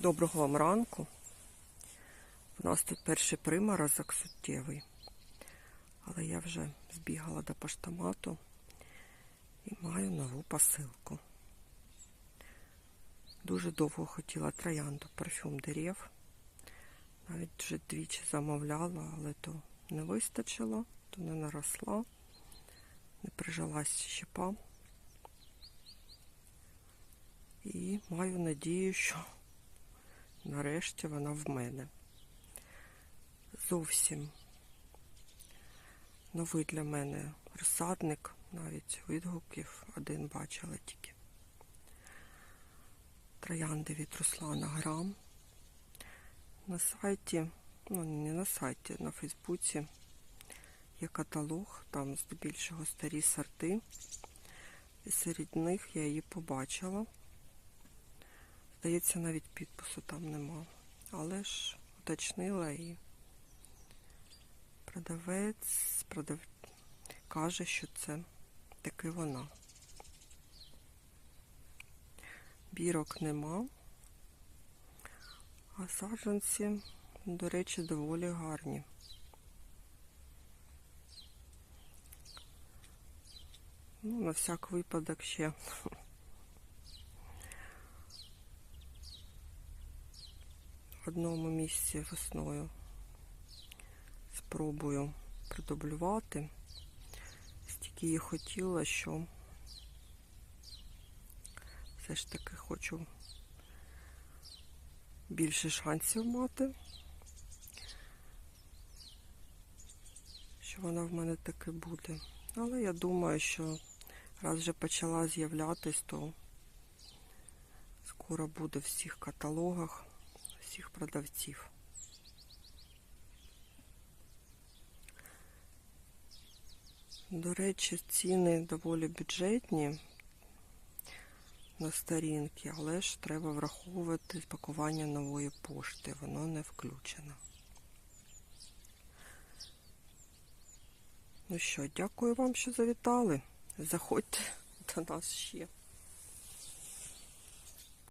Доброго вам ранку. У нас тут перший приморозок суттєвий. Але я вже збігала до поштомату і маю нову посилку. Дуже довго хотіла троянду парфюм дерев. Навіть вже двічі замовляла, але то не вистачило, то не наросла, не прижилась щепа. І маю надію, що нарешті вона в мене. Зовсім новий для мене розсадник, навіть відгуків один бачила тільки. Троянди від Руслана Грам. На сайті, ну не на сайті, на Фейсбуці є каталог, там здебільшого старі сорти. І серед них я її побачила. Здається, навіть підпису там нема. Але ж уточнила і продавець продав... каже, що це таки вона. Бірок нема. А саджанці, до речі, доволі гарні. Ну, на всяк випадок ще одному місці весною спробую продублювати. Стільки її хотіла, що все ж таки хочу більше шансів мати, що вона в мене таки буде. Але я думаю, що раз вже почала з'являтись, то скоро буде в всіх каталогах всіх продавців. До речі, ціни доволі бюджетні на сторінки, але ж треба враховувати пакування нової пошти, воно не включено. Ну що, дякую вам, що завітали. Заходьте до нас ще.